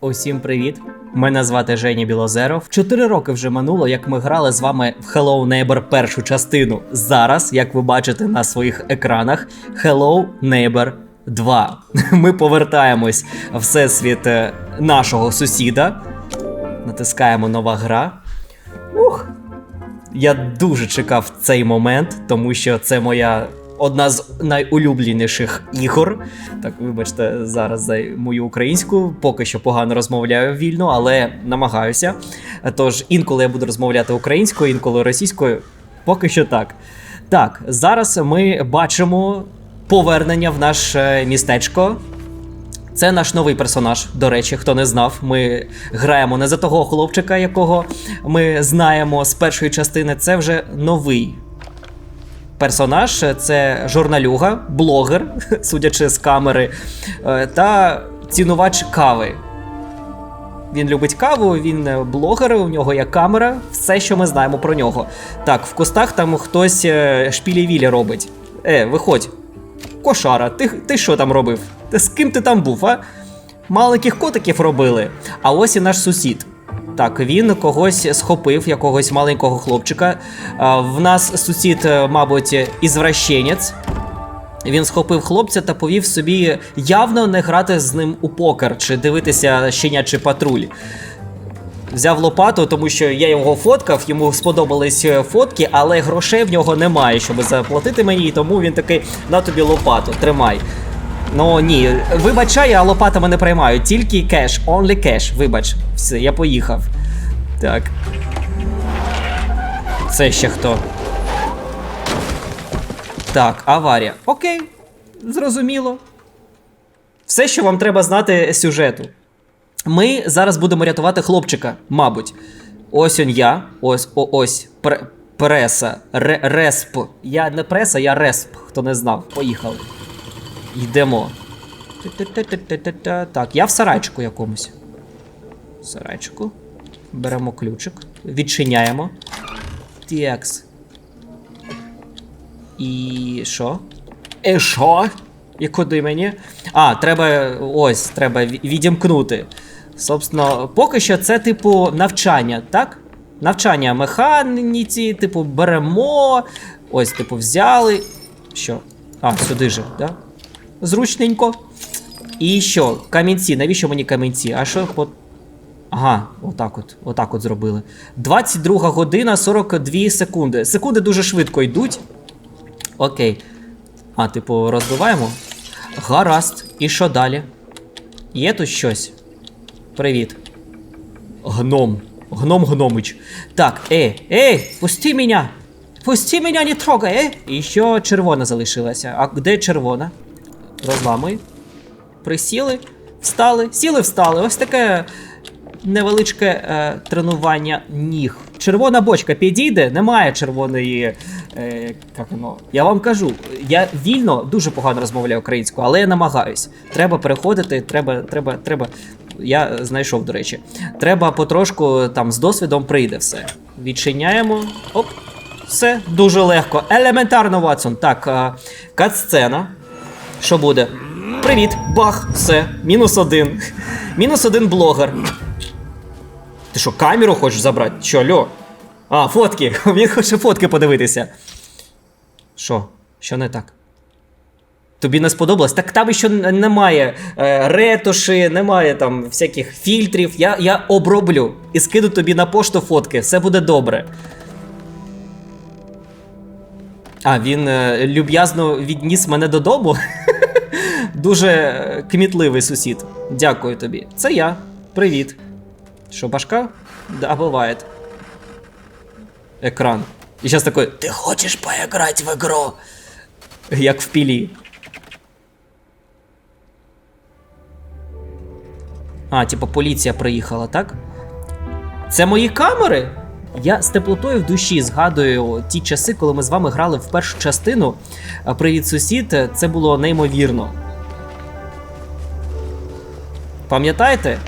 Усім привіт! Мене звати Женя Білозеров. Чотири роки вже минуло, як ми грали з вами в Hello Neighbor першу частину. Зараз, як ви бачите на своїх екранах, Hello Neighbor 2. Ми повертаємось в всесвіт е, нашого сусіда. Натискаємо нова гра. Ух! Я дуже чекав цей момент, тому що це моя одна з найулюбленіших ігор. Так, вибачте, зараз за мою українську, поки що погано розмовляю вільно, але намагаюся. Тож інколи я буду розмовляти українською, інколи російською. Поки що так. Так, зараз ми бачимо повернення в наше містечко. Це наш новий персонаж. До речі, хто не знав, ми граємо не за того хлопчика, якого ми знаємо з першої частини. Це вже новий персонаж. Це журналюга, блогер, судячи з камери, е, та цінувач кави. Він любить каву, він е, блогер, у нього є камера, все, що ми знаємо про нього. Так, в кустах там хтось е, шпілі-вілі робить. Е, виходь. Кошара, ти, ти що там робив? З ким ти там був, а? Маленьких котиків робили. А ось і наш сусід. Так, він когось схопив, якогось маленького хлопчика. В нас сусід, е, мабуть, ізвращенець. Він схопив хлопця та повів собі явно не грати з ним у покер чи дивитися щенячий патруль. Взяв лопату, тому що я його фоткав, йому сподобались е, фотки, але грошей в нього немає, щоб заплатити мені, тому він такий на тобі лопату, тримай. Ну ні, вибачай, а лопатами не приймаю, тільки кеш, only кеш, вибач. Все, я поїхав. Так. Це ще хто? Так, аварія. Окей, зрозуміло. Все, що вам треба знати сюжету. Ми зараз будемо рятувати хлопчика, мабуть. Ось он я. Ось о, ось. Пр- преса. Ре, респ. Я не преса, я респ. Хто не знав. Поїхали. Йдемо. Так, я в сарайчику якомусь. Сарайчику. Беремо ключик. Відчиняємо. Текс. І що? І що? І куди мені? А, треба. Ось, треба відімкнути. Собственно, поки що це, типу, навчання, так? Навчання механіці, типу, беремо. Ось, типу, взяли. Що? А, сюди же, да? Зручненько. І що? Камінці. Навіщо мені камінці? А що по. Ага, отак от, отак от зробили. 22 година 42 секунди. Секунди дуже швидко йдуть. Окей. А, типу, розбиваємо? Гаразд. І що далі? Є тут щось? Привіт. Гном. Гном Гномич. Так, ей, ей, пусти мене! Пусти мене, не трогай, е! І що червона залишилася? А де червона? Розламуй. Присіли, встали, сіли, встали. Ось таке невеличке е, тренування ніг. Червона бочка підійде, немає червоної. Е, як воно? Я вам кажу, я вільно дуже погано розмовляю українською, але я намагаюсь. Треба переходити, треба, треба, треба. Я знайшов, до речі. Треба потрошку там з досвідом прийде все. Відчиняємо. Оп. Все дуже легко. Елементарно, Ватсон. Так, е, кат-сцена. Що буде? Привіт, бах, все, мінус один. Мінус один блогер. Ти що, камеру хочеш забрати? Що, льо? А, фотки. Він хоче фотки подивитися. Що? Що не так? Тобі не сподобалось? Так там ще немає е, ретуші, немає там всяких фільтрів. Я, я оброблю і скину тобі на пошту фотки. Все буде добре. А, він е, люб'язно відніс мене додому. Дуже кмітливий сусід. Дякую тобі. Це я. Привіт. Що, башка? Да, буває. Екран. І зараз такой, ти хочеш поіграти в ігру? Як в пілі. А, типу, поліція приїхала, так? Це мої камери? Я з теплотою в душі згадую ті часи, коли ми з вами грали в першу частину. Привіт, сусід, це було неймовірно. Пам'ятаєте?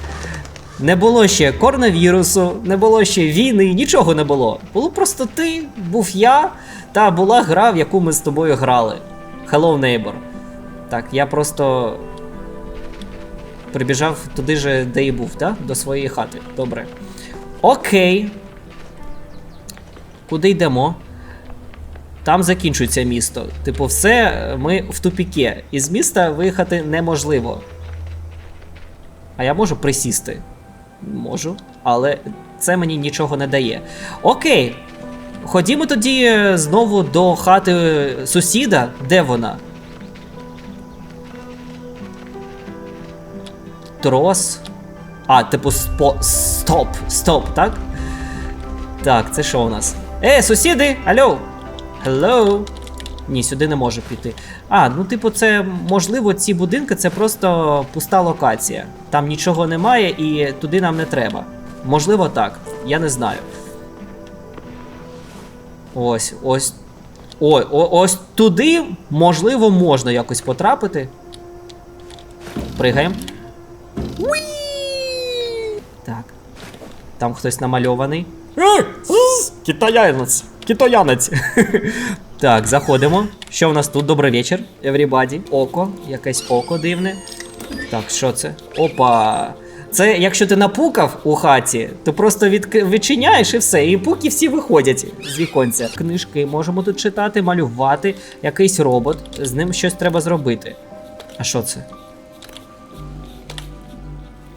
Не було ще коронавірусу, не було ще війни, нічого не було. Було просто ти, був я, та була гра, в яку ми з тобою грали. Hello Neighbor. Так, я просто Прибіжав туди же, де і був, так? До своєї хати. Добре. Окей. Куди йдемо? Там закінчується місто. Типу, все, ми в тупіке. Із міста виїхати неможливо. А я можу присісти? Можу, але це мені нічого не дає. Окей. Ходімо тоді е, знову до хати сусіда. Де вона? Трос. А, типу, спо... стоп, стоп, так? Так, це що у нас? Е, сусіди! Алло! Hello? Ні, сюди не можу піти. А, ну, типу, це можливо, ці будинки це просто пуста локація. Там нічого немає і туди нам не треба. Можливо, так. Я не знаю. Ось, ось. Ой, о, ось туди, можливо, можна якось потрапити. Пригаємо. Так. Там хтось намальований. Е, Китаянець! Китаянець! так, заходимо. Що в нас тут? Добрий вечір, everybody. Око, якесь око дивне. Так, що це? Опа. Це якщо ти напукав у хаті, то просто від... відчиняєш і все, і пуки всі виходять з віконця. Книжки можемо тут читати, малювати, якийсь робот, з ним щось треба зробити. А що це?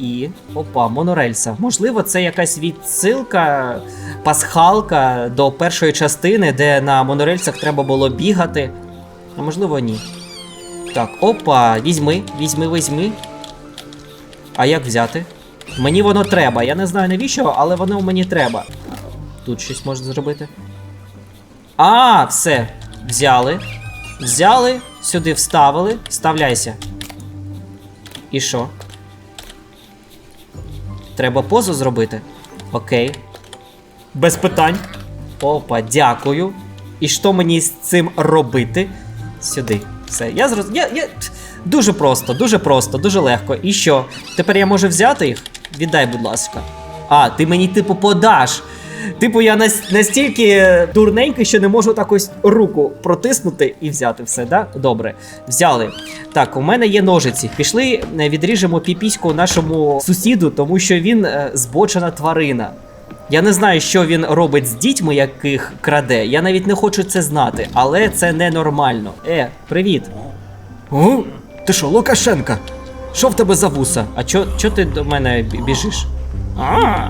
І. Опа, монорельса. Можливо, це якась відсилка, пасхалка до першої частини, де на монорельсах треба було бігати. А можливо, ні. Так, опа, візьми, візьми, візьми. А як взяти? Мені воно треба. Я не знаю навіщо, але воно мені треба. Тут щось можна зробити. А, все. Взяли. Взяли, сюди вставили. Вставляйся. І що? Треба позу зробити. Окей. Без питань. Опа, дякую. І що мені з цим робити? Сюди. Все. Я зроз... Я, я... Дуже просто, дуже просто, дуже легко. І що? Тепер я можу взяти їх? Віддай, будь ласка. А, ти мені, типу, подаш. Типу, я настільки дурненький, що не можу так ось руку протиснути і взяти все, да? Добре. Взяли. Так, у мене є ножиці. Пішли, е, відріжемо піпіську нашому сусіду, тому що він е, збочена тварина. Я не знаю, що він робить з дітьми, яких краде. Я навіть не хочу це знати, але це ненормально. Е, привіт. О, ти що, Лукашенка? Що в тебе за вуса? А чо, чо ти до мене бі- біжиш? А,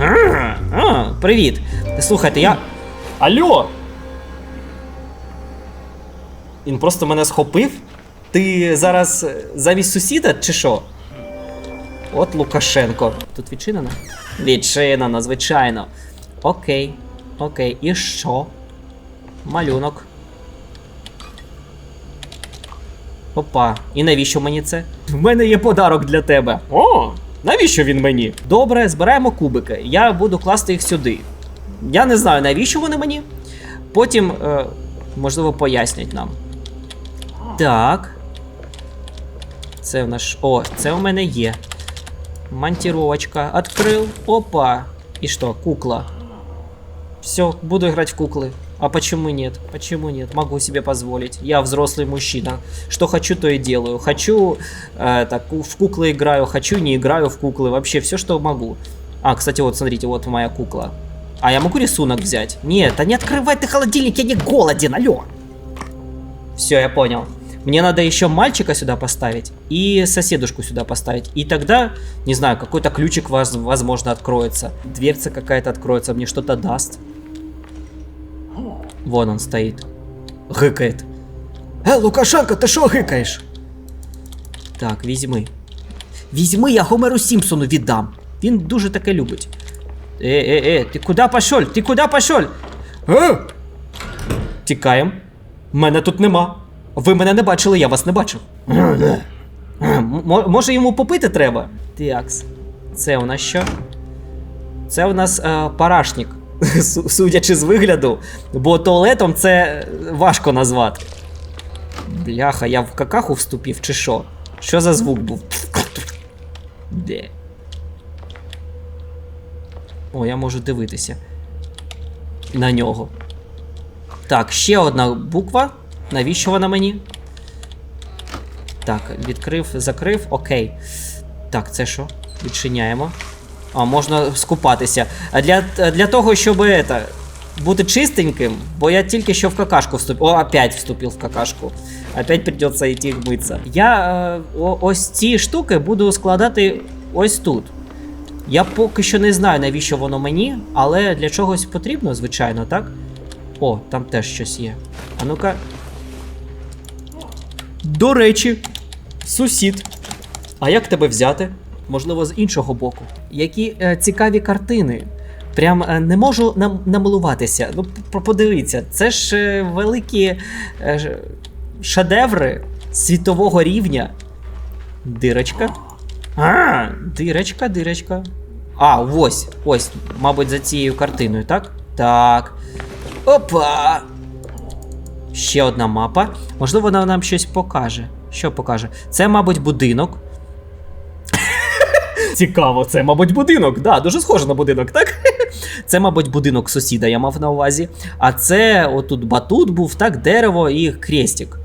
а, привіт. Слухайте, я. Алло! Він просто мене схопив? Ти зараз е, замість сусіда чи що? От Лукашенко. Тут відчинено? Відчинено, звичайно. Окей. Окей, і що? Малюнок. Опа, і навіщо мені це? В мене є подарок для тебе. О, навіщо він мені? Добре, збираємо кубики. Я буду класти їх сюди. Я не знаю, навіщо вони мені. Потім, е, можливо, пояснять нам. Так. Це в наш. О, це у мене є. Монтировочка. Открыл. Опа. И что, кукла. Все, буду играть в куклы. А почему нет? Почему нет? Могу себе позволить. Я взрослый мужчина. Что хочу, то и делаю. Хочу, э, так, в куклы играю, хочу, не играю в куклы. Вообще все, что могу. А, кстати, вот смотрите, вот моя кукла. А я могу рисунок взять? Нет, а не открывай ты холодильник, я не голоден, алло. Все, я понял. Мне надо еще мальчика сюда поставить и соседушку сюда поставить. И тогда, не знаю, какой-то ключик, воз- возможно, откроется. Дверца какая-то откроется, мне что-то даст. Вон он стоит. Гыкает. Э, Лукашенко, ты что гыкаешь? Так, візьми. Візьми, я Гомеру Сімпсону віддам. Він дуже таке любить. Е, е, е, ти куди пішов? Ти куди пішов? Е! Тікаєм. Мене тут нема. Ви мене не бачили, я вас не бачив. М- може йому попити треба? Тіакс. Це у нас що? Це у нас е, парашник. Су- Судячи з вигляду, бо туалетом це важко назвати. Бляха, я в какаху вступив чи що? Що за звук був? Де? О, я можу дивитися. На нього. Так, ще одна буква. Навіщо вона мені? Так, відкрив, закрив, окей. Так, це що? Відчиняємо. А, можна скупатися. А для, для того, щоб это, бути чистеньким, бо я тільки що в какашку вступив. О, опять вступив в какашку. Опять придеться йти митися. Я е, о, ось ці штуки буду складати ось тут. Я поки що не знаю, навіщо воно мені, але для чогось потрібно, звичайно, так? О, там теж щось є. А ну-ка. До речі, сусід. А як тебе взяти? Можливо, з іншого боку. Які е, цікаві картини. Прям е, не можу нам намилуватися. Ну, подивіться, це ж е, великі е, шедеври світового рівня. Дирочка. А, дирочка, дирочка. А, ось, ось, мабуть, за цією картиною, так? Так. Опа! Ще одна мапа. Можливо, вона нам щось покаже. Що покаже? Це, мабуть, будинок. Цікаво, це, мабуть, будинок. Да, дуже схоже на будинок, так? Це, мабуть, будинок сусіда, я мав на увазі. А це отут батут був, так, дерево і крестик.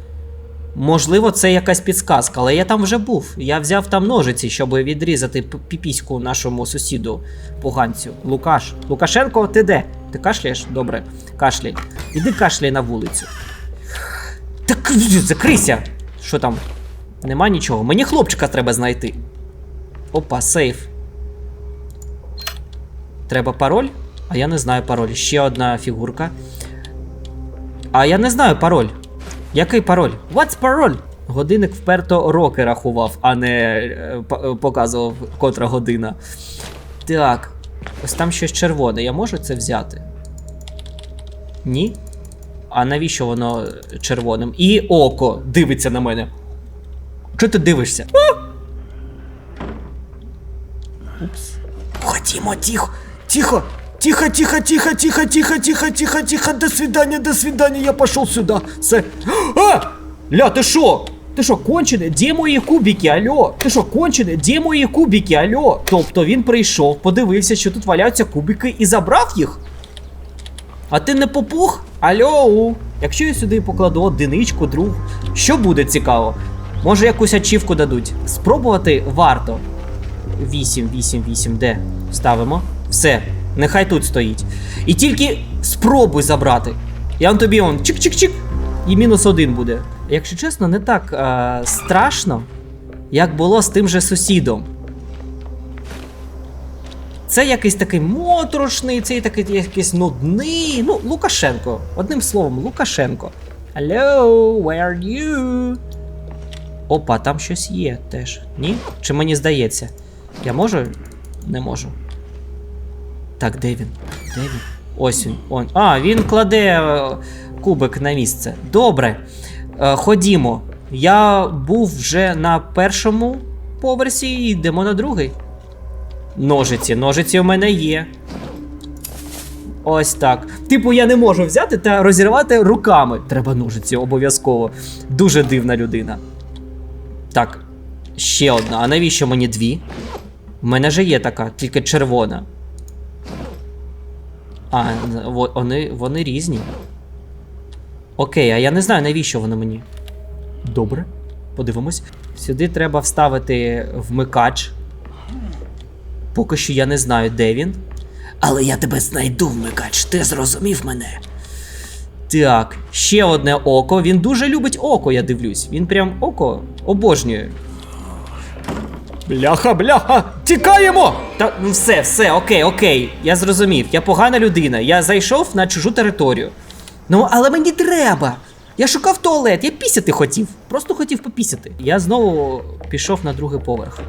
Можливо, це якась підсказка, але я там вже був. Я взяв там ножиці, щоб відрізати піпіську нашому сусіду поганцю. Лукаш. Лукашенко, ти де? Ти кашляєш? Добре, кашляй. Іди кашляй на вулицю. Так закрийся! Що там? Нема нічого. Мені хлопчика треба знайти. Опа, сейф. Треба пароль? А я не знаю пароль. Ще одна фігурка. А я не знаю пароль. Який пароль? What's пароль? Годинник вперто роки рахував, а не е, е, показував котра година. Так. Ось там щось червоне. Я можу це взяти? Ні? А навіщо воно червоним? І око дивиться на мене. Чого ти дивишся? Упс. Ходімо, тихо, тихо, тихо, тихо, тихо, тихо, тихо, тихо, тихо, тихо, до свидания, до свидания, я пошел сюда. Все. А! Ля, ти що? Ти що, кончений? Де мої кубики, альо? Ти що, кончений? Де мої кубики, альо? Тобто він прийшов, подивився, що тут валяються кубики і забрав їх? А ти не попух? Альо? Якщо я сюди покладу одиничку, друг, що буде цікаво? Може якусь ачівку дадуть? Спробувати варто. 8, 8, 8, де? Ставимо. Все, нехай тут стоїть. І тільки спробуй забрати. Я он тобі он чик-чик-чик. І мінус один буде. Якщо чесно, не так е, страшно, як було з тим же сусідом. Це якийсь такий моторошний, цей такий якийсь нудний. Ну, Лукашенко. Одним словом, Лукашенко. Hello, where are you? Опа, там щось є теж. Ні? Чи мені здається? Я можу? Не можу. Так, де він? Де він? Ось він. Он. А, він кладе е, кубик на місце. Добре. Е, ходімо. Я був вже на першому поверсі і йдемо на другий. Ножиці. Ножиці у мене є. Ось так. Типу, я не можу взяти та розірвати руками. Треба ножиці обов'язково. Дуже дивна людина. Так, ще одна. А навіщо мені дві? У мене же є така, тільки червона. А, вони, вони різні. Окей, а я не знаю, навіщо вони мені. Добре, подивимось. Сюди треба вставити вмикач. Поки що я не знаю, де він. Але я тебе знайду, вмикач, ти зрозумів мене. Так, ще одне око. Він дуже любить око, я дивлюсь. Він прям око обожнює. Бляха, бляха, тікаємо! Та ну все, все, окей, окей. Я зрозумів. Я погана людина. Я зайшов на чужу територію. Ну, але мені треба. Я шукав туалет, я пісяти хотів. Просто хотів попісяти. Я знову пішов на другий поверх.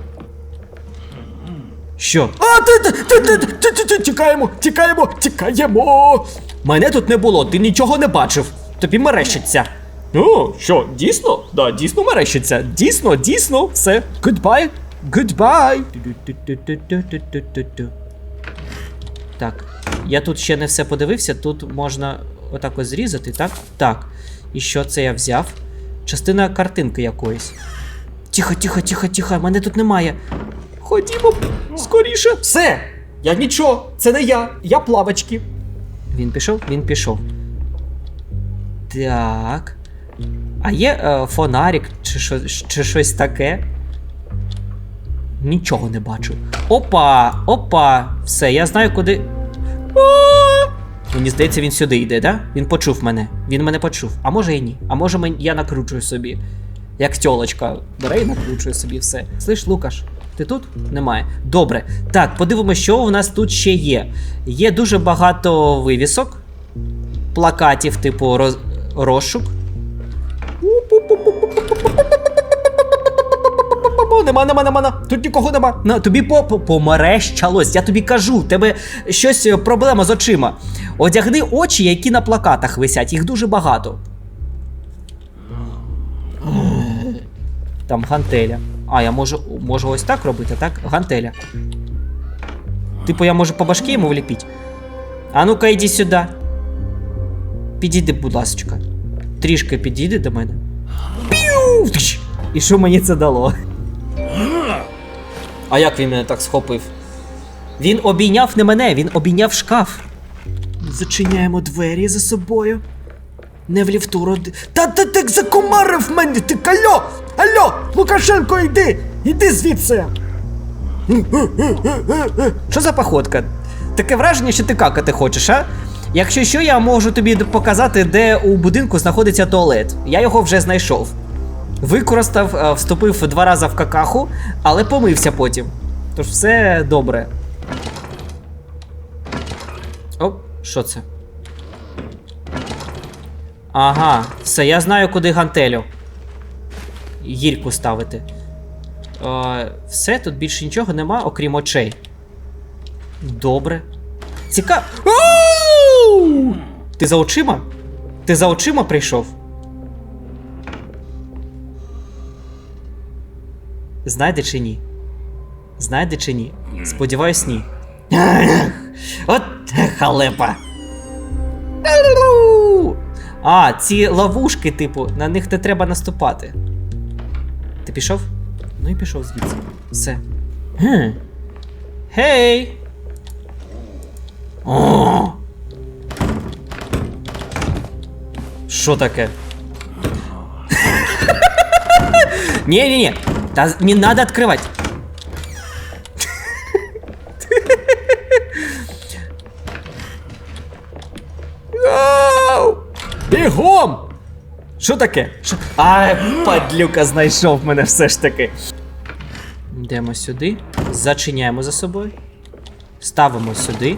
Що? А, ти, ти, ти, ти, ти, ти, ти, тікаємо, тікаємо, тікаємо. Мене тут не було, ти нічого не бачив. Тобі мерещиться. Ну, що, дійсно? Да, дійсно мерещиться. Дійсно, дійсно, все. Goodbye. Goodbye. Так, я тут ще не все подивився. Тут можна отак ось зрізати, так? Так. І що це я взяв? Частина картинки якоїсь. Тихо, тихо, тихо, тихо, мене тут немає. Ходімо скоріше. Все, я нічого, це не я, я плавачки. Він пішов? Він пішов. Так. А є е, фонарик чи, що, чи щось таке? Нічого не бачу. Опа! Опа! Все, я знаю, куди. Мені здається, він сюди йде, да? Він почув мене. Він мене почув. А може і ні. А може мен- я накручую собі. Як тьолочка. Бере і накручує собі все. Слиш, Лукаш, ти тут? Немає. Добре. Так, подивимося, що у нас тут ще є. Є дуже багато вивісок, плакатів, типу роз... розшук. Нема, нема, нема, нема. Тут нікого нема. На, тобі по, по, померещалось. Я тобі кажу, в тебе щось е, проблема з очима. Одягни очі, які на плакатах висять, їх дуже багато. Там гантеля. А, я можу, можу ось так робити, так? Гантеля. Типу, я можу по башки йому вліпіть. А ну-ка, йди сюди. Підійди, будь ласочка. Трішки підійди до мене. Піу! І що мені це дало? А як він мене так схопив? Він обійняв не мене, він обійняв шкаф. Зачиняємо двері за собою. Не в ліфту роди. Та ти так закомарив мене, ти алло! Алло! Лукашенко, йди! Іди звідси! Що за походка? Таке враження, що ти какати хочеш, а? Якщо що, я можу тобі показати, де у будинку знаходиться туалет. Я його вже знайшов. Використав, е, вступив два рази в какаху, але помився потім. Тож все добре. Оп, що це? Ага, все, я знаю, куди гантелю. Гірку ставити. Е, все, тут більше нічого нема, окрім очей. Добре. Цікаво. Ти за очима? Ти за очима прийшов? Знайде чи ні? Знайде чи ні? Сподіваюсь, ні. От халепа. А, ці ловушки, типу, на них не треба наступати. Ти пішов? Ну і пішов звідси. Все. Гей! О! Що таке? Не-не-не, та не надо открывать. Бігом! Що таке? Що? А, падлюка знайшов мене все ж таки. Йдемо сюди, зачиняємо за собою. Ставимо сюди.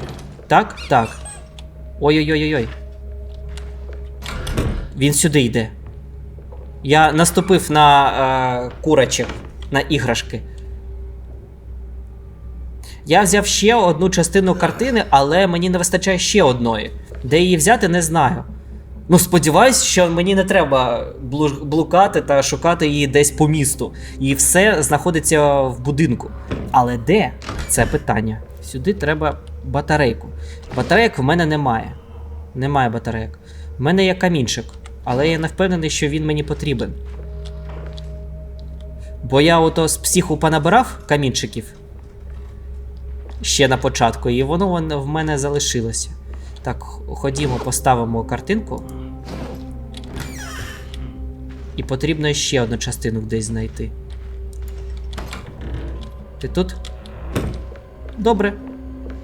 Так, так. Ой-ой-ой-ой. Він сюди йде. Я наступив на е, курочок, на іграшки. Я взяв ще одну частину картини, але мені не вистачає ще одної. Де її взяти, не знаю. Ну, сподіваюсь, що мені не треба блукати та шукати її десь по місту. І все знаходиться в будинку. Але де? Це питання. Сюди треба батарейку. Батарейок в мене немає. Немає батарейок. В мене є камінчик, але я не впевнений, що він мені потрібен. Бо я ото з психу понабирав камінчиків ще на початку, і воно вон- в мене залишилося. Так, ходімо, поставимо картинку. І потрібно ще одну частину десь знайти. Ти тут? Добре.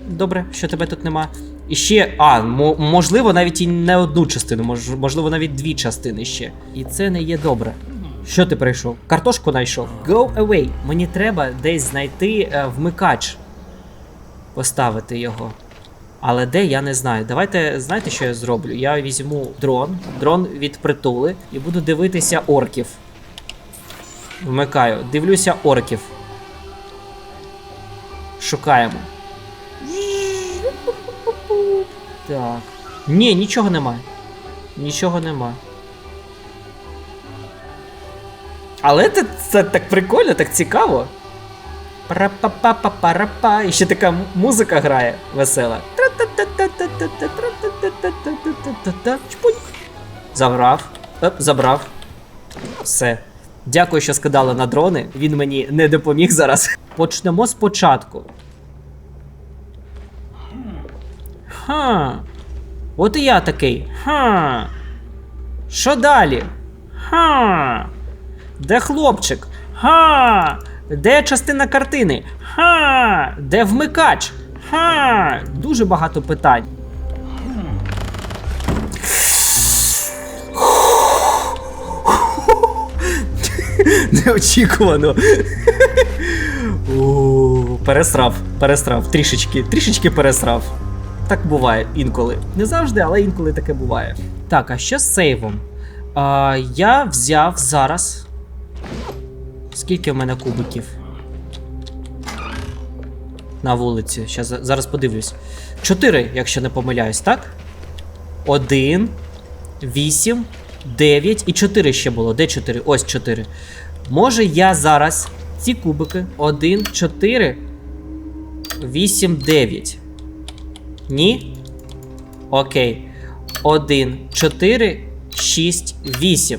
Добре, що тебе тут нема. І ще. А, можливо, навіть і не одну частину, мож, можливо, навіть дві частини ще. І це не є добре. Що ти прийшов? Картошку знайшов. Go away. Мені треба десь знайти е, вмикач. Поставити його. Але де я не знаю. Давайте знаєте, що я зроблю? Я візьму дрон, дрон від притули і буду дивитися орків. Вмикаю, дивлюся орків. Шукаємо. Так. Ні, нічого немає. Нічого нема. Але це, це так прикольно, так цікаво. Пара-па-па-па-пара-па. І ще така музика грає весела. Забрав. Оп, забрав. Все. Дякую, що скидали на дрони. Він мені не допоміг зараз. Почнемо спочатку. Ха. От і я такий. Ха. Що далі? Ха. Де хлопчик? Ха. Де частина картини? Ха! Де вмикач? Ха! Дуже багато питань. Неочікувано. Пересрав, пересрав. Трішечки, трішечки пересрав. Так буває інколи. Не завжди, але інколи таке буває. Так, а що з сейвом? А, я взяв зараз. Скільки в мене кубиків? На вулиці. Щас, зараз подивлюсь. Чотири, якщо не помиляюсь, так? Один, вісім, дев'ять і чотири ще було. Де чотири? Ось чотири. Може, я зараз ці кубики. Один, чотири, вісім, дев'ять. Ні? Окей. Один, чотири, шість, вісім.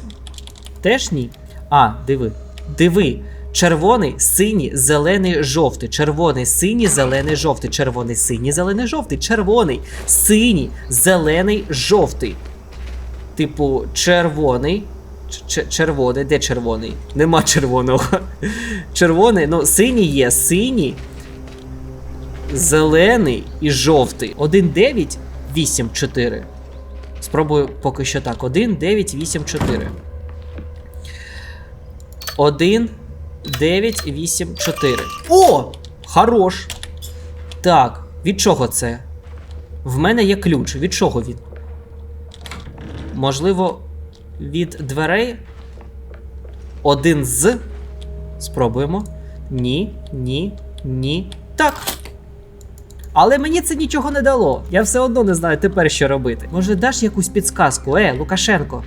Теж ні? А, диви. Диви. Червоний, синій, зелений, жовтий. Червоний, синій, зелений, жовтий. Червоний, синій, зелений, жовтий. Червоний, синій, зелений, жовтий. Типу, червоний. Червоний, де червоний? Нема червоного. Червоний, ну, синій є, синій, зелений і жовтий. 1, 9, 8, 4. Спробую поки що так. 1, 9, 8, 4. 1, 9, 8, 4. О! Хорош! Так, від чого це? В мене є ключ. Від чого він? Можливо, від дверей? Один з. Спробуємо. Ні, ні, ні. Так. Але мені це нічого не дало. Я все одно не знаю тепер, що робити. Може, даш якусь підсказку? Е, Лукашенко.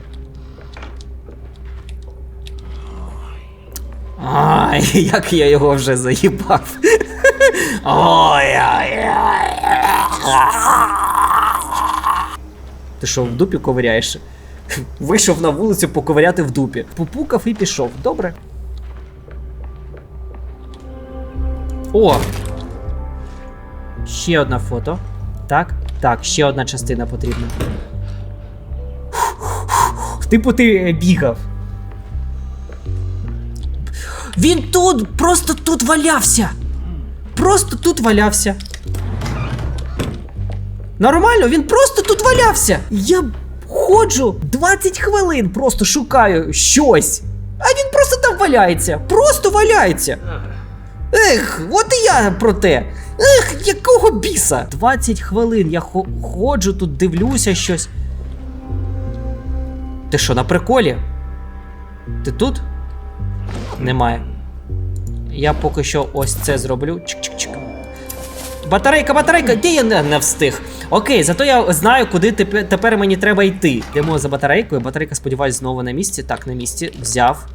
Ай, як я його вже заїбав. Ти що, в дупі ковиряєш? Вийшов на вулицю поковиряти в дупі. Попукав і пішов. Добре. О! Ще одне фото. Так, так, ще одна частина потрібна. Типу ти е, бігав. Він тут, просто тут валявся. Просто тут валявся. Нормально, він просто тут валявся. Я ходжу 20 хвилин, просто шукаю щось. А він просто там валяється. Просто валяється. Ех, от і я про те. Ех, якого біса? 20 хвилин я хо- ходжу тут, дивлюся щось. Ти що, на приколі? Ти тут? Немає. Я поки що ось це зроблю. Чик-чик-чик. Батарейка, батарейка, де я не, не встиг? Окей, зато я знаю, куди тепер, тепер мені треба йти. Йдемо за батарейкою. Батарейка, сподіваюсь, знову на місці. Так, на місці. Взяв.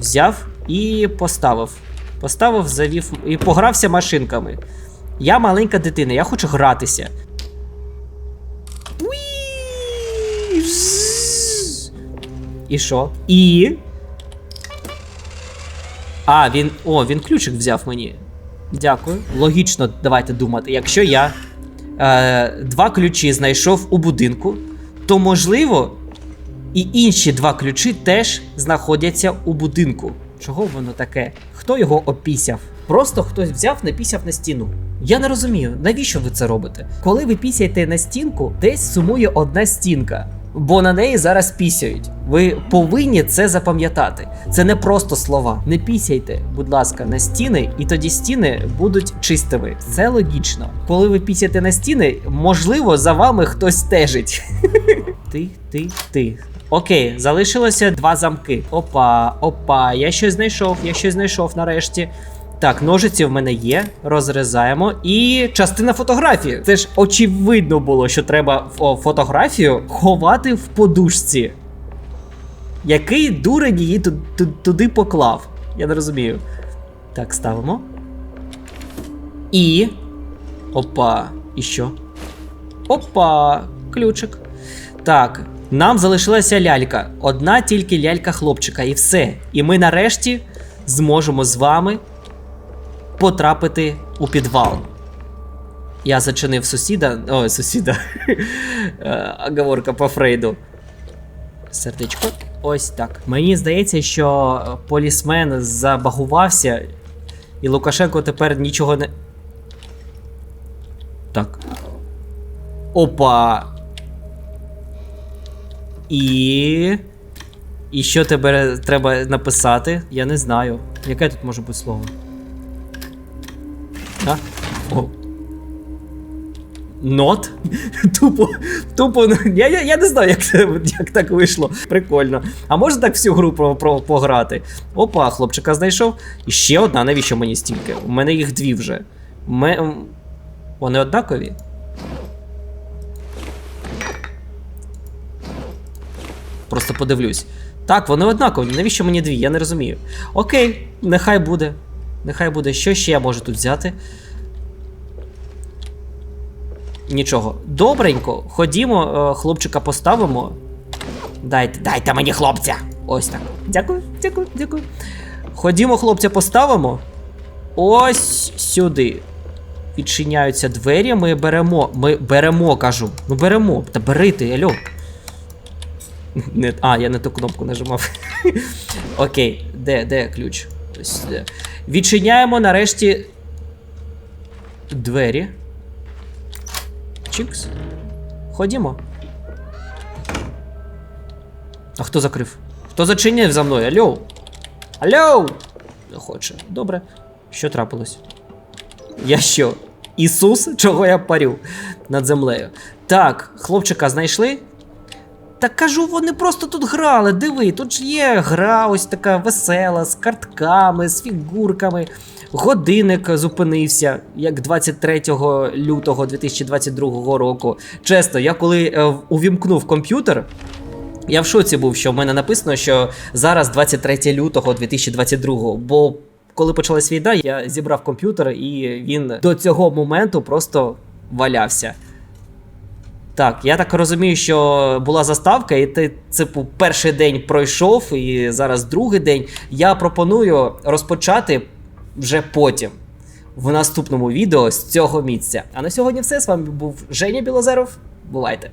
Взяв і поставив. Поставив, завів і погрався машинками. Я маленька дитина, я хочу гратися. І що? І. А, він. О, він ключик взяв мені. Дякую. Логічно, давайте думати. Якщо я е, два ключі знайшов у будинку, то можливо і інші два ключі теж знаходяться у будинку. Чого воно таке? Хто його опісяв? Просто хтось взяв, напісяв на стіну. Я не розумію, навіщо ви це робите? Коли ви пісяєте на стінку, десь сумує одна стінка. Бо на неї зараз пісяють. Ви повинні це запам'ятати. Це не просто слова. Не пісяйте, будь ласка, на стіни, і тоді стіни будуть чистими. Це логічно. Коли ви пісяєте на стіни, можливо, за вами хтось стежить. Ти, ти, ти. Окей, залишилося два замки. Опа, опа, я щось знайшов, я щось знайшов нарешті. Так, ножиці в мене є, розрізаємо. І частина фотографії. Це ж очевидно було, що треба фотографію ховати в подушці. Який дурень її ту- ту- туди поклав? Я не розумію. Так, ставимо. І. Опа. І що? Опа, ключик. Так, нам залишилася лялька. Одна тільки лялька хлопчика, і все. І ми нарешті зможемо з вами потрапити у підвал. Я зачинив сусіда. Ой, сусіда. Е, Оговорка по Фрейду. Сердечко. Ось так. Мені здається, що полісмен забагувався І Лукашенко тепер нічого не. Так. Опа. І. І що тебе треба написати? Я не знаю. Яке тут може бути слово? А? О. Нот? Тупо, тупо, ну, я, я, я не знаю, як, як так вийшло. Прикольно. А можна так всю гру про, про, пограти? Опа, хлопчика знайшов. І ще одна, навіщо мені стільки? У мене їх дві вже. Ме... Вони однакові? Просто подивлюсь. Так, вони однакові. Навіщо мені дві? Я не розумію. Окей, нехай буде. Нехай буде. Що ще я можу тут взяти? Нічого. Добренько. Ходімо, е, хлопчика поставимо. Дайте, дайте мені хлопця. Ось так. Дякую, дякую, дякую. Ходімо, хлопця, поставимо. Ось сюди. Відчиняються двері, ми беремо. Ми беремо, кажу. Ну беремо. Та бери ти, альо. А, я не ту кнопку нажимав. Окей, де, де ключ? Ось де. Відчиняємо нарешті двері. Чікс. Ходімо. А хто закрив? Хто зачинив за мною? Алло? Алло! Не хоче. Добре. Що трапилось? Я що? Ісус? Чого я парю над землею? Так, хлопчика знайшли? Та кажу, вони просто тут грали. Диви, тут ж є гра, ось така весела, з картками, з фігурками. Годинник зупинився, як 23 лютого 2022 року. Чесно, я коли е, увімкнув комп'ютер, я в шоці був, що в мене написано, що зараз 23 лютого 2022, бо коли почалась війна, я зібрав комп'ютер і він до цього моменту просто валявся. Так, я так розумію, що була заставка, і ти типу, перший день пройшов, і зараз другий день. Я пропоную розпочати вже потім. В наступному відео з цього місця. А на сьогодні все. З вами був Женя Білозеров. Бувайте!